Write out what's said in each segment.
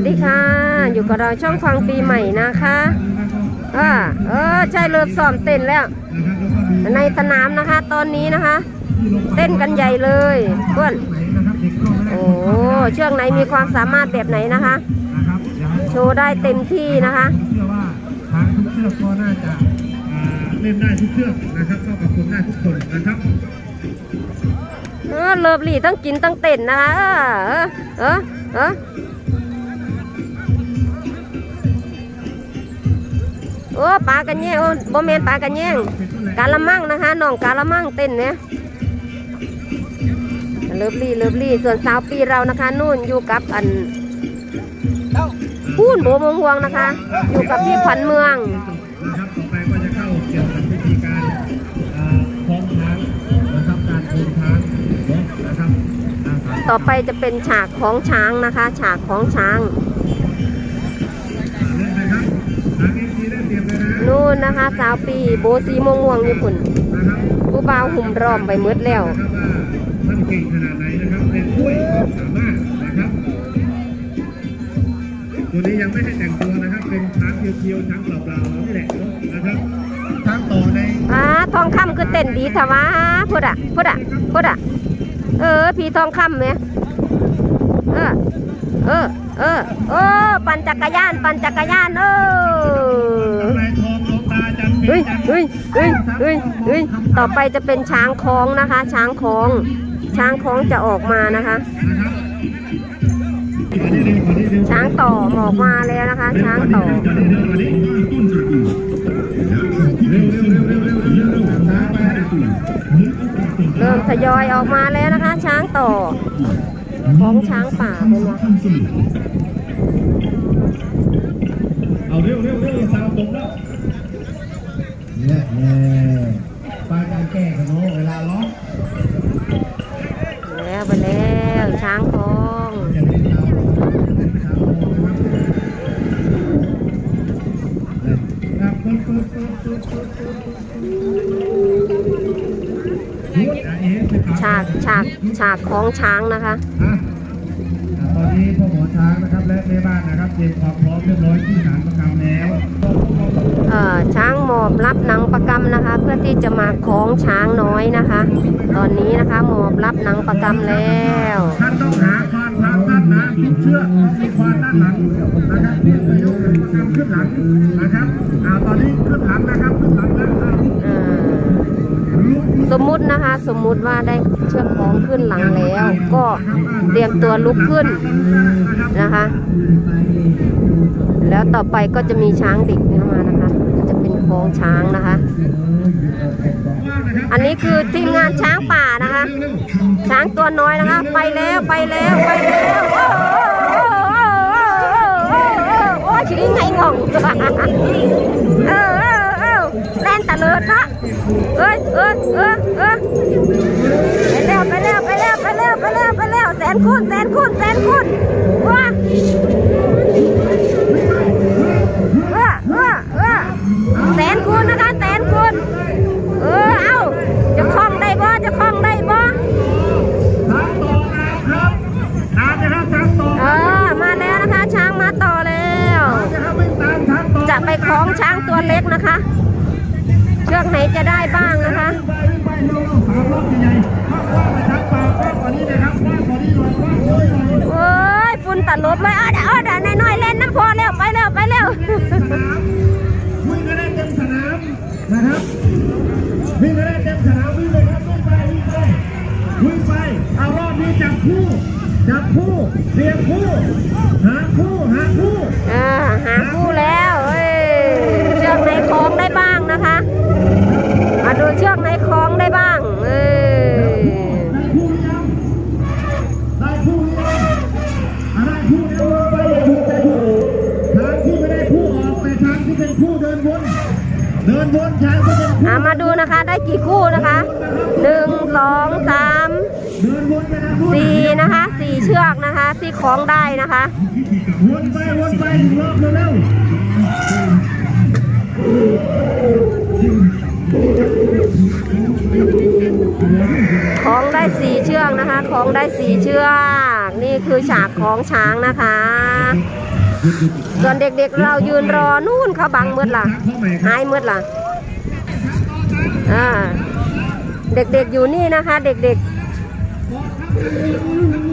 วัสดีค่ะ อยู่กับเราช่องฟังปีใหม่นะคะอ่าเออใช่เริ่มซ้อมเต้นแล้ว ในสนามนะคะ ตอนนี้นะคะ เต้นกันใหญ่เลยเพื่อนโอ้เชือกไหนมีความสามารถแบบไหนนะคะ โชว์ได้เต็มที่นะคะเชื่อว่าทางทุกเชือกก็น่าจะอ่าเล่นได้ทุกเชือกนะครับเข้ากับคนได้ทุกคนนะครับเออเลิฟลี่ต้องกินต้องเต้นนะคะเออเออเออ โอ้ปลากันแย่งโอ้บ่แมนปลากันแย่งกาละมั่งนะคะน้องกาละมั่งเต้นเนี่ยเลิฟลี่เลิฟลี่ส่วนสาวปีเรานะคะนู่นอยู่กับอันพูนโบมงห่วงนะคะ อยู่กับพี่ขวัญเมืองครับต่อไปก็จะเข้าเกี่ยวกับวิธีการคล้องช้างนะครับการโอนช้างนะครับต่อไปจะเป็นฉากของช้างนะคะ ฉากของช้าง เล่นนะครับทางเอ็นจีได้เตรียมเลยนะ นู่นนะคะ สาวปีโบสีม่วงม่วงๆญี่ปุ่นนะครับผู้บ่าวหุ่มรอมไปหมืดแล้วนะครับว่าท่านเก่งขนาดไหนนะครับเป็นด้วยความสามารถนะครับตัวนี้ยังไม่ได้แต่งตัวนะครับ เป็นช้างเพียวๆช้างเปล่าๆนี่แหละนะครับช้างต่อในอ่าทองคำคือเต้นดีทว่าพูดอะพูดอะพูดอะเออพี่ทองคำไหมเออเออเออเออปั่นจักรยาน ปั่นจักรยานเออ เฮ้ยเฮ้ยเฮ้ยเฮ้ยเฮ้ยต่อไปจะเป็นช้างคล้องนะคะ ช้างคล้อง ช้างคล้องจะออกมานะคะ ช้างต่อออกมาแล้วนะคะ ช้างต่อเริ่มทยอยออกมาแล้วนะคะ ช้างต่อ ของช้างป่าเป็นไงเอาเร็วเร็วเร็วสาวตกแล้ว เนี่ยนี่ปาการแก้ขนมเวลาร้องแล้วไปแล้วช้างคองฉากฉากฉากของช้างนะคะ ตอนนี้พ่อหมอช้างนะครับและแม่บ้านนะครับเตรียมความพร้อมเรียบร้อยที่ฐานประกำแล้วเอ่อช้างหมอบรับหนังประกำนะคะ เพื่อที่จะมาคล้องช้างน้อยนะคะ ตอนนี้นะคะหมอบรับหนังประกำแล้วท่านต้องหาควานพระท่านนะทุกเชือกต้องมีควานด้านหลังนะครับเพื่อประโยชน์ประกำขึ้นหลังนะครับอ่าตอนนี้ขึ้นหลังนะครับขึ้นหลังแล้วอ่าเอ่อ สมมุตินะคะ สมมุติว่าได้เชือกคล้องขึ้นหลังแล้ว ก็เตรียมตัวลุกขึ้นนะคะ แล้วต่อไปก็จะมีช้างเด็กเข้ามานะคะ จะเป็นคล้องช้างนะคะ อันนี้คือทีมงานช้างป่านะคะ ช้างตัวน้อยนะคะ ไปแล้วไปแล้วไปแล้วโอ้โหโอ้ชีวิไงงง ตะเลิศนะเอ้ยเอ้ยเอ้ยเอ้ยไปแล้วไปแล้วไปแล้วไปแล้วไปแล้วไปแล้วแสนคูณแสนคูณแสนคูณว้า หน่อยว่ากว่านี้หน่อยโอ้ยฝุ่นตลบเลยเออเดี๋ยวเออเดี๋ยวน้อยๆเล่นน้ำพอแล้วไปแล้วไปแล้ววิ่งก็ได้เต็มสนามนะครับวิ่งก็ได้เต็มสนามวิ่งเลยครับวิ่งไปวิ่งไปวิ่งไปเอารอบนี้จับคู่จับคู่เรียงคู่หาคู่หาคู่เออหาคู่แล้วเอ้ยเชือกไหนคล้องได้บ้างนะคะ มาดูเชือกไหนคล้องได้บ้าง เอ้ยได้คู่หรือยังได้คู่หรือยังอะได้คู่แล้วลงไปอย่าถูกใจถูกทางที่ไม่ได้คู่ออกแต่ทางที่เป็นคู่เดินวนเดินวนช้าก็จะอะมาดูนะคะได้กี่คู่นะคะหนึ่งสองสามสี่นะคะสี่เชือกนะคะที่คล้องได้นะคะวนไปวนไปรอบเร็ว ของได้สี่เชือกนะคะ ของได้สี่เชือก นี่คือฉากของช้างนะคะ ส่วนเด็กๆเรายืนรอนู่นเขาบังมืดล่ะ หายมืดล่ะอ่าเด็กๆอยู่นี่นะคะ เด็กๆ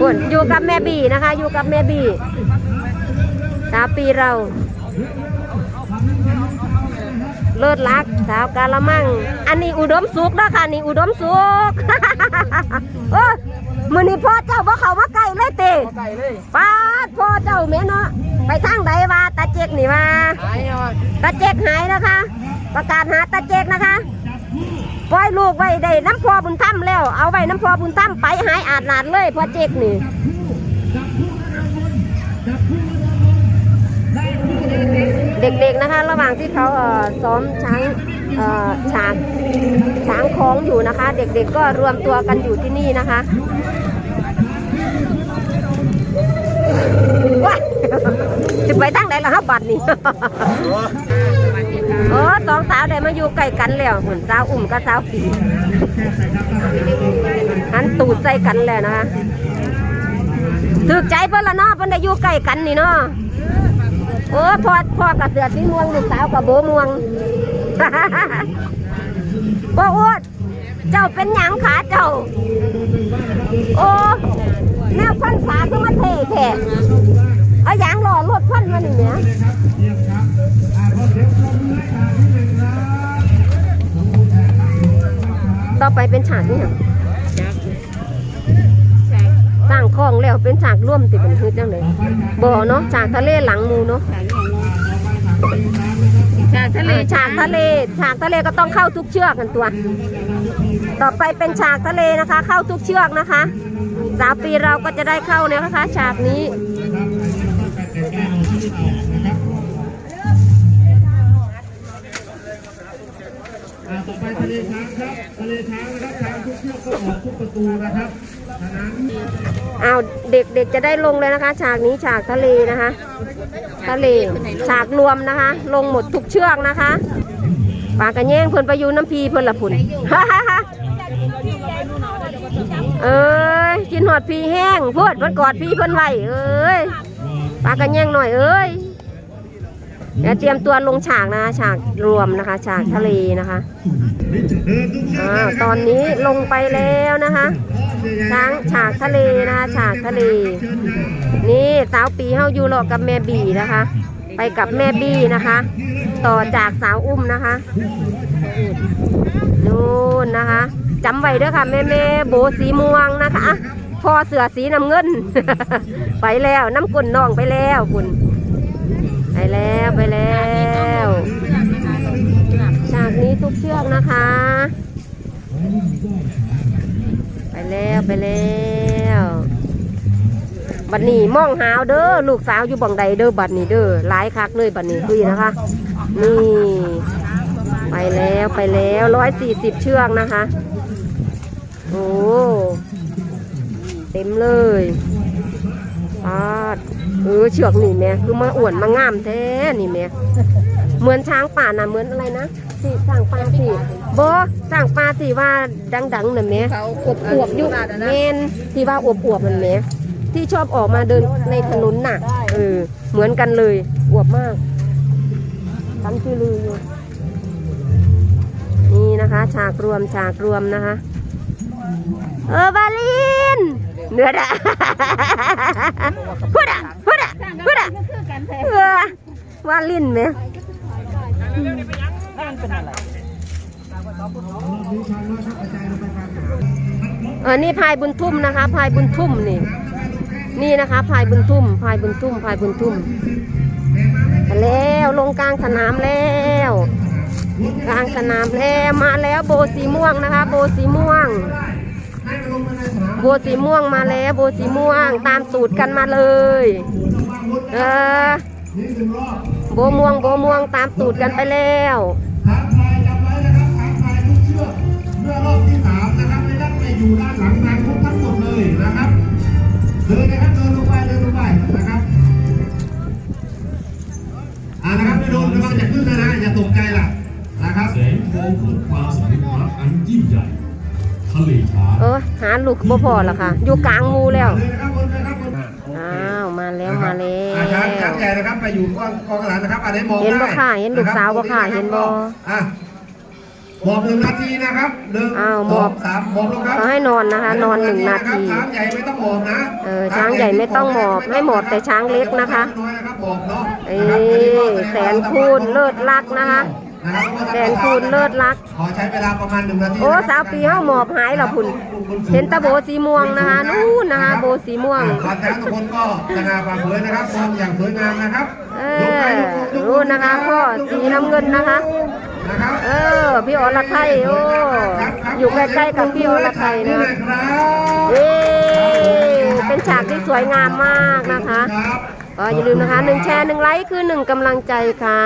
บุญอยู่กับแม่บีนะคะ อยู่กับแม่บีสาปีเรา เลิศลักสาวกาละมัง อันนี้อุดมสุขนะคะนี่อุดมสุขโอ้มือนี้พ่อเจ้าบ่เขามาไก่เลยเตไก่เลยป้าดพ่อเจ้าแม่เนาะไปทางใดว่าตาเจ๊กนี่ว่าหายอะตาเจ๊กหายนะคะ ประกาศหาตาเจ๊กนะคะปล่อยลูกไว้ได้น้ำพ่อบุญธรรมแล้ว เอาไว้น้ำพ่อบุญธรรมไปหายอาดหลาดเลยพ่อเจ๊กนี่ เด็กๆนะคะ ระหว่างที่เขาเออซ้อมช้างเอ่อฉากช้างคล้องอยู่นะคะ เด็กๆก็รวมตัวกันอยู่ที่นี่นะคะว้าจะไปตั้งไหนล่ะครับบัตรนี่โอ้สองสาวได้มาอยู่ใกล้กันแล้วหุ่นสาวอุ่มกับสาวปีหันตูดใจกันแล้วนะคะถือใจเพิ่อนละเนาะเพิ่นได้อยู่ใกล้กันนี่เนาะ โอ้พ่อพ่อกับเสือสีม่วงลูกสาวกับโบม่วงบ่อ้วนเจ้าเป็นหยังขาเจ้า โอ้แนวพันขาคือมาเทแท้เอาหยางหล่อรถพันมานี่เนี่ยต่อไปเป็นฉากนี่หร้าง คลองแล้วเป็นฉากร่วมติเป็นคือจังเลยบ่เนาะฉากทะเลหลังหมูเนาะฉากทะเลฉากทะเล ฉากทะเลก็ต้องเข้าทุกเชือกกันตัว ต่อไปเป็นฉากทะเลนะคะ เข้าทุกเชือกนะคะสาวปีเราก็จะได้เข้าเนี่ยนะคะ ฉากนี้อ่าต่อไปทะเลช้างครับทะเลช้างนะครับช้างทุกเชือกก็ออกทุกประตูนะครับฉะนั้นเอาเด็กๆจะได้ลงเลยนะคะ ฉากนี้ฉากทะเลนะคะ ทะเลฉากรวมนะคะ ลงหมดทุกเชือกนะคะปากกระแย่งเพิ่นไปอยูน้ำพีเพิ่นละพุ่นเอ้ยกินหอดพีแห้งพูดมันกอดพีเพิ่นไหวเอ้ยปากกระแย่งหน่อยเอ้ยเดี๋ยวเตรียมตัวลงฉากนะฉากรวมนะคะฉากทะเลนะคะอ่าตอนนี้ลงไปแล้วนะคะ ช้างฉากทะเลนะคะฉากทะเล นี่สาวปีเฮาอยู่รอกับแม่บีนะคะ ไปกับแม่บี้นะคะ ต่อจากสาวอุ้มนะคะนู่นนะคะจำไว้ด้อค่ะแม่แม่โบสีม่วงนะคะพอเสือสีน้ำเงิน ไปแล้วน้ำกุ่นน้องไปแล้วคุณไปแล้วไปแล้วฉากนี้ทุกเชือกนะคะ ไปแล้วไปแล้วบัดนี้มองหาวเด้อลูกสาวอยู่บังใดเด้อบัดนี้เด้อหลายคักเลยบัดนี้คุยนะคะ นี่ ไปแล้วไปแล้วร้อยสี่สิบเชือกนะคะ โอ้เต็มเลยปาดเออเชือกนี่แม่คือมาอ้วนมางามแท้นี่แม่เหมือนช้างป่านะเหมือนอะไรนะ สิสั่งปลาสิบอสั่งปลาสิว่าดังๆน่ะแม่เขาอวบอวบๆอยุกเมนที่ว่าอวบอวบๆมันแหมที่ชอบออกมาเดินในถนนน่ะเออเหมือนกันเลยอวบมากทำชื่อลืออยู่นี่นะคะ ฉากรวมฉากรวมนะคะ เออบาลินเนื้อดะพูดอะพูดอะพูดอะเออวาลินไหมนั่นเป็ นอะไรเออนี่พายบุญทุ่มนะคะพายบุญทุ่มนี่ นี่นะคะพายบุญทุ่มพายบุญทุ่มพายบุญทุ่มแล้วลงกลางสนามแล้วกลางสนามแล้วมาแล้วโบสีม่วงนะคะ โบสีม่วง โบสีม่วงมาแล้ว โบสีม่วง ตามตูดกันมาเลยเออโบม่วงโบม่วงตามตูดกันไปแล้ว อยู่ด้านหลังงานครบทั้งหมดเลยนะครับ เดินนะครับเดินลงไปเดินลงไปนะครับอ่านะครับไม่โดนระวังจะขึ้นนะนะอย่าตกใจล่ะนะครับแสงทองของฟ้าสายรักอันยิ่งใหญ่ทะเลขาเออหาหลุดบ่พอละค่ะ อยู่กลางมูแล้วอ้าวมาแล้วมาแล้วช้างใหญ่นะครับไปอยู่กองกองหลังนะครับอันนี้มองได้เห็นบ่ค่ะเห็นลูกสาวบ่ค่ะเห็นบ่อะ หมอบหนึ่งนาทีนะครับหนึ่งอ้าวหมสออบงสามหมอบลงครับเขาให้นอนนะคะ นอนหนึ่งนาที ช้างใหญ่ไม่ต้องหมอบนะเออช้างใหญ่ไม่ต้องหมอบไม่หมอบแต่ช้างเล็กนะคะน้อยนะครับหมอบเนาะเอ้ยแสนคูณเลิศลักนะคะแสนคูณเลิศลัก ขอใช้เวลาประมาณหนึ่งนาทีโอ้สาวปีเฮาหมอบหายแล้วพุ่น เห็นตะโบสีม่วงนะคะนู่นนะคะโบสีม่วงขอแถวทุกคนก็จะนาปาเผยนะครับมองอย่างสวยงามนะครับเออรู้นะคะพ่อสีน้ำเงินนะคะนะครับเออพี่อรไทยโอ้อยู่ใกล้ๆกับพี่อรไทยนะนี่คะเลยครับเอ๊เป็นฉากที่สวยงามมากนะคะครับก็อย่าลืมนะคะหนึ่งแชร์หนึ่งไลค์คือหนึ่งกำลังใจค่ะ